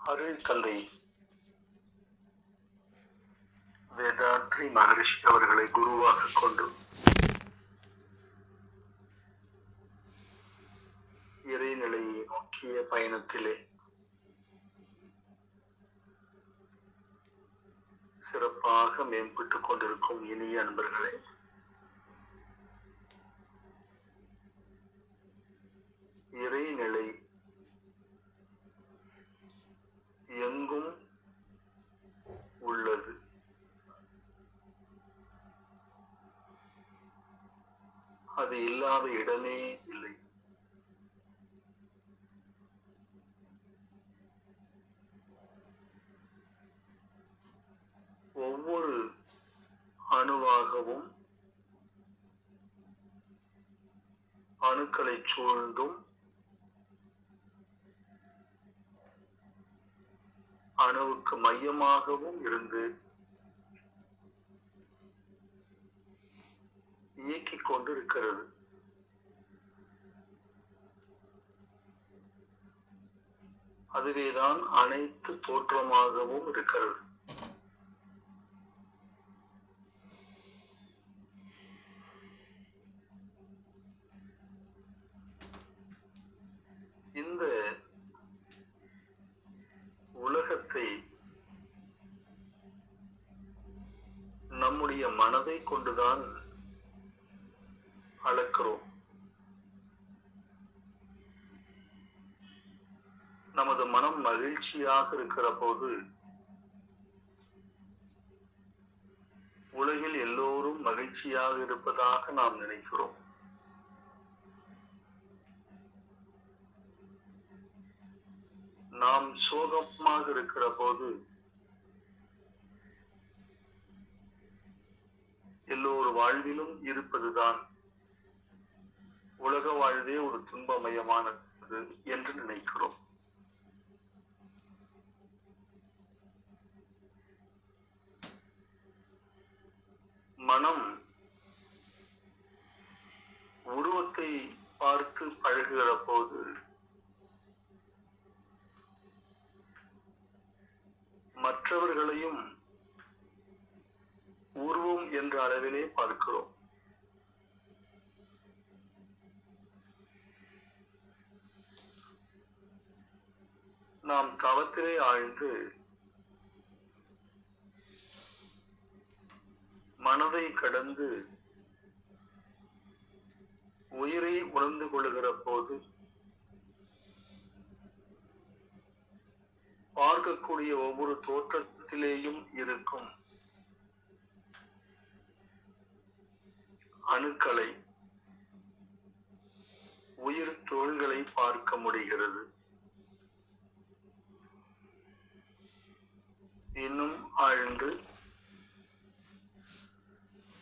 அருள் தந்தை வேதாத்ரி மகரிஷி அவர்களை குருவாக கொண்டு இறைநிலையை நோக்கிய பயணத்திலே சிறப்பாக மேம்பட்டுக் கொண்டிருக்கும் இனிய அன்பர்களே இறைநிலை எங்கும் உள்ளது. அது இல்லாத இடமே இல்லை. ஒவ்வொரு அணுவாகவும் அணுக்களை சூழ்ந்தும் அணுவுக்கு ஆகவும் இருந்து இயக்கிக் கொண்டிருக்கிறது. அதுவேதான் அனைத்து தோற்றமாகவும் இருக்கிறது இந்த உலகத்தை நம்முடைய மனதை கொண்டுதான் அளக்கிறோம். நமது மனம் மகிழ்ச்சியாக இருக்கிற போது உலகில் எல்லோரும் மகிழ்ச்சியாக இருப்பதாக நாம் நினைக்கிறோம். நாம் சோகமாக இருக்கிற போது துன்பமயமானது என்று நினைக்கிறோம். மனம் உருவத்தை பார்த்து பழகுகிற போது மற்றவர்களையும் உருவம் என்ற அளவிலே பார்க்கிறோம். நாம் தவத்திலே ஆழ்ந்து மனதை கடந்து உயிரை உணர்ந்து கொள்ளுகிற போது பார்க்கக்கூடிய ஒவ்வொரு தோற்றத்திலேயும் இருக்கும் அணுக்களை உயிர் தோள்களை பார்க்க முடிகிறது. இன்னும் ஆழ்ந்து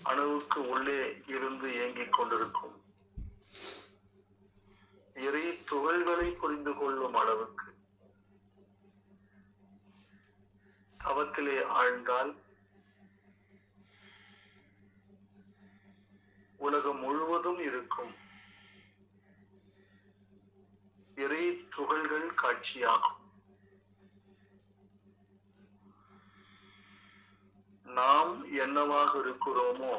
அணுவுக்கு உள்ளே இருந்து இயங்கிக் கொண்டிருக்கும். இறை துகள்களை புரிந்து கொள்ளும் அளவுக்கு தவத்திலே ஆழ்ந்தால் உலகம் முழுவதும் இருக்கும். இறை துகள்கள் காட்சியாகும் நாம் என்னவாக இருக்கிறோமோ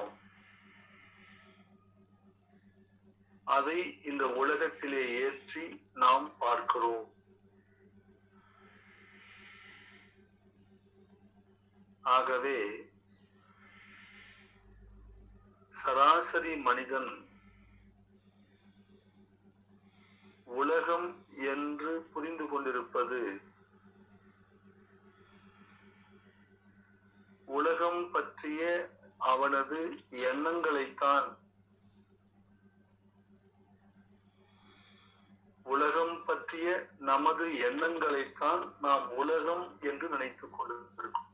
அதை இந்த உலகத்திலே ஏற்றி நாம் பார்க்கிறோம். ஆகவே சராசரி மனிதன் உலகம் என்று புரிந்து கொண்டிருப்பது உலகம் பற்றி பற்றிய அவனது எண்ணங்களைத்தான் உலகம் பற்றிய நமது எண்ணங்களைத்தான் நாம் உலகம் என்று நினைத்துக் கொண்டிருக்கிறோம்.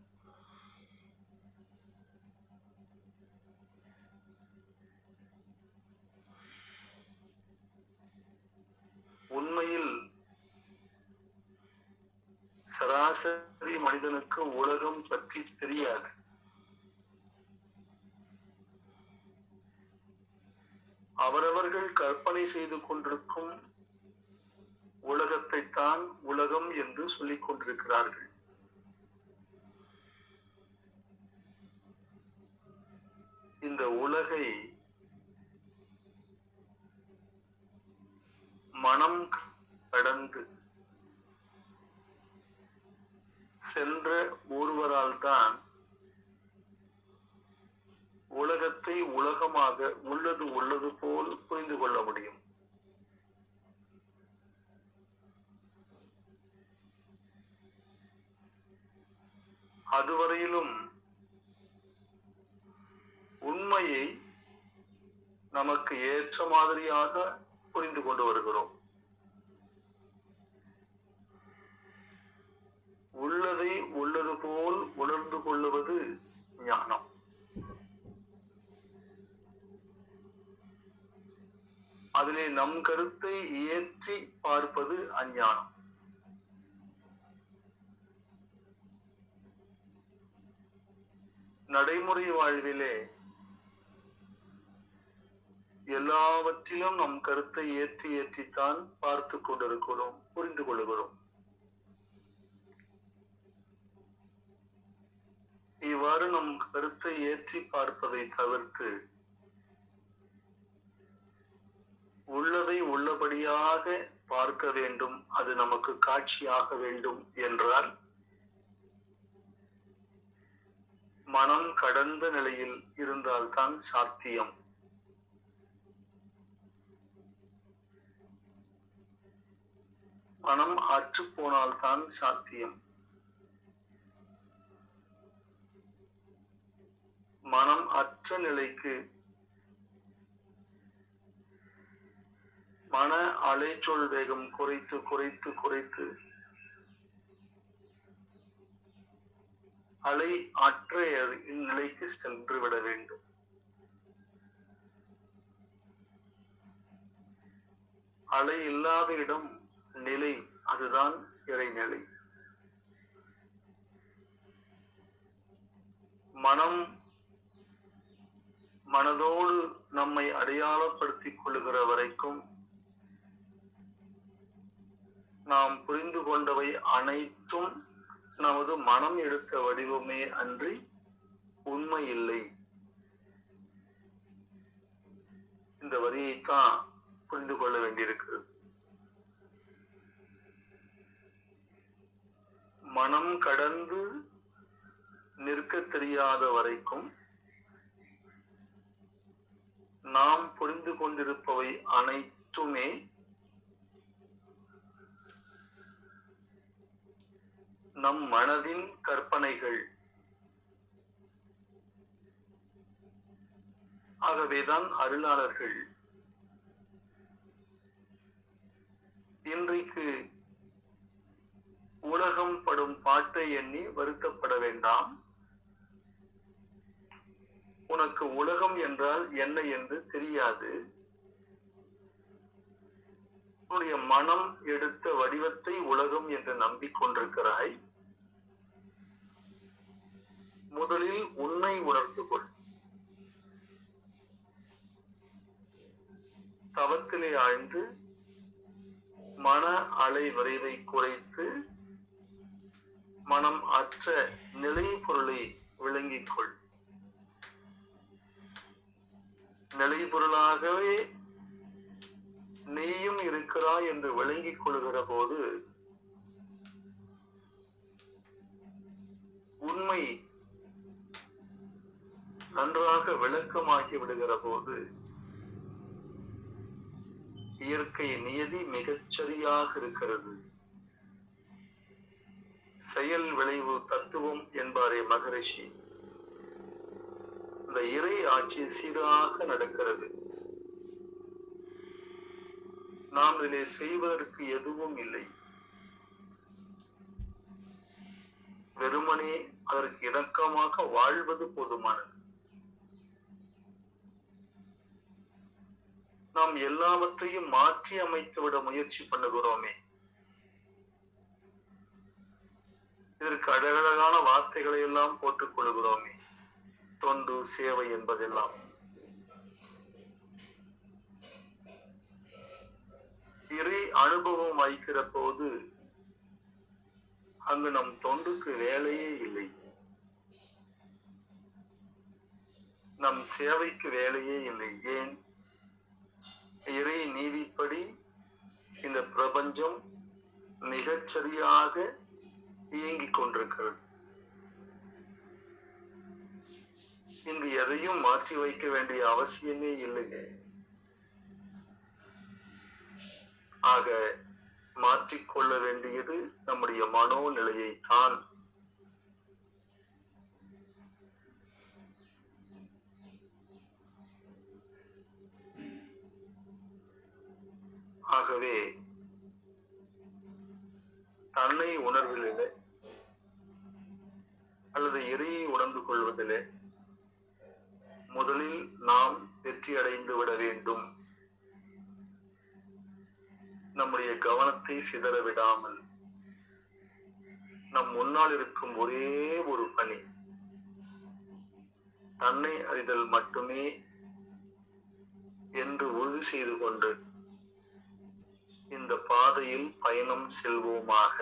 உண்மையில் சராசரி மனிதனுக்கு உலகம் பற்றி தெரியாது. அவரவர்கள் கற்பனை செய்து கொண்டிருக்கும் உலகத்தைத்தான் உலகம் என்று சொல்லிக் கொண்டிருக்கிறார்கள். இந்த உலகை மனம் கடந்து சென்ற ஒருவரால் தான் உலகத்தை உலகமாக உள்ளது உள்ளது போல் புரிந்து கொள்ள முடியும் அதுவரையிலும் உண்மையை நமக்கு ஏற்ற மாதிரியாக புரிந்து கொண்டு வருகிறோம். உள்ளதை உள்ளது போல் உணர்ந்து கொள்ளுவது ஞானம். அதிலே நம் கருத்தை ஏற்றி பார்ப்பது அஞ்ஞானம். வாழ்விலே எல்லாவற்றிலும் நம் கருத்தை ஏற்றி ஏற்றித்தான் பார்த்து கொண்டிருக்கிறோம் புரிந்து கொள்கிறோம். இவ்வாறு நம் கருத்தை ஏற்றி பார்ப்பதை தவிர்த்து உள்ளதை உள்ளபடியாக பார்க்க வேண்டும் அது நமக்கு காட்சியாக வேண்டும் என்றால் மனம் நிலையில் இருந்தால்தான் சாத்தியம். மனம் அற்றுப்போனால்தான் சாத்தியம். மனம் அற்ற நிலைக்கு மன அலைச்சொல் வேகம் குறைத்து குறைத்து குறைத்து அலை ஆற்றைய நிலைக்கு சென்று விட வேண்டும். அலை இல்லாத இடம் நிலை அதுதான் இறைநிலை. மனம் மனதோடு நம்மை அடையாளப்படுத்திக் கொள்ளுகிற வரைக்கும் நாம் புரிந்து கொண்டவை அனைத்தும் நமது மனம் எடுத்த வடிவமே அன்றி உண்மை இல்லை. இந்த வரியைத்தான் புரிந்து கொள்ள வேண்டியிருக்கிறது. மனம் கடந்து நிற்க தெரியாத வரைக்கும் நாம் புரிந்து கொண்டிருப்பவை அனைத்துமே நம் மனதின் கற்பனைகள். ஆகவேதான் அருளாளர்கள். இன்றைக்கு உலகம் படும் பாட்டை எண்ணி வருத்தப்பட வேண்டாம். உனக்கு உலகம் என்றால் என்ன என்று தெரியாது. உன்னுடைய மனம் எடுத்த வடிவத்தை உலகம் என்று நம்பிக்கொண்டிருக்கிறாய். முதலில் உன்னை உணர்ந்து கொள். தவத்திலே ஆழ்ந்து மன அலை விரைவை குறைத்து மனம் அற்ற நிலை பொருளை விளங்கிக் கொள். நிலை பொருளாகவே நீயும் இருக்கிறாய் என்று விளங்கிக் கொள்கிற போது உண்மை நன்றாக விளக்கமாகி விடுகிற போது இயற்கை நியதி மிகச்சரியாக இருக்கிறது. செயல் விளைவு தத்துவம் என்பாரே மகரிஷி. இந்த இறை ஆட்சி சீராக நடக்கிறது. நாம் இதிலே செய்வதற்கு எதுவும் இல்லை. வெறுமனே அதற்கு இணக்கமாக வாழ்வது போதுமானது. நாம் எல்லாவற்றையும் மாற்றி அமைத்து விட முயற்சி பண்ணுகிறோமே. இதற்கு அழகழகான வார்த்தைகளை எல்லாம் போட்டுக் கொள்கிறோமே தொண்டு சேவை என்பதெல்லாம் இறை அனுபவம் வைக்கிற போது அங்கு நம் தொண்டுக்கு வேலையே இல்லை. நம் சேவைக்கு வேலையே இல்லை. ஏன்? இறை நீதிப்படி இந்த பிரபஞ்சம் மிகச்சரியாக இயங்கிக் கொண்டிருக்கிறது. இங்கு எதையும் மாற்றி வைக்க வேண்டிய அவசியமே இல்லைங்க ஆக மாற்றிக்கொள்ள வேண்டியது நம்முடைய மனோநிலையை தான் ஆகவே தன்னை உணர்விலே அல்லது இறையை உணர்ந்து கொள்வதிலே முதலில் நாம் வெற்றி அடைந்து விட வேண்டும். நம்முடைய கவனத்தை சிதற விடாமல் நம் முன்னால் இருக்கும் ஒரே ஒரு பணி தன்னை அறிதல் மட்டுமே என்று உறுதி செய்து கொண்டு இந்த பாதையில் பயணம் செல்வோமாக.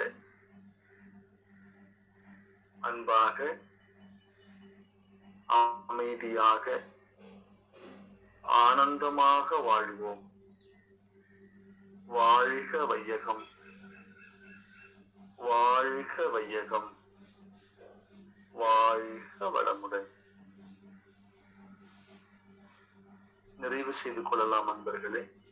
அன்பாக அமைதியாக ஆனந்தமாக வாழ்வோம். வாழ்க வையகம். வாழ்க வையகம். வாழ்க வளமுடன் நிறைவு செய்து கொள்ளலாம் அன்பர்களே.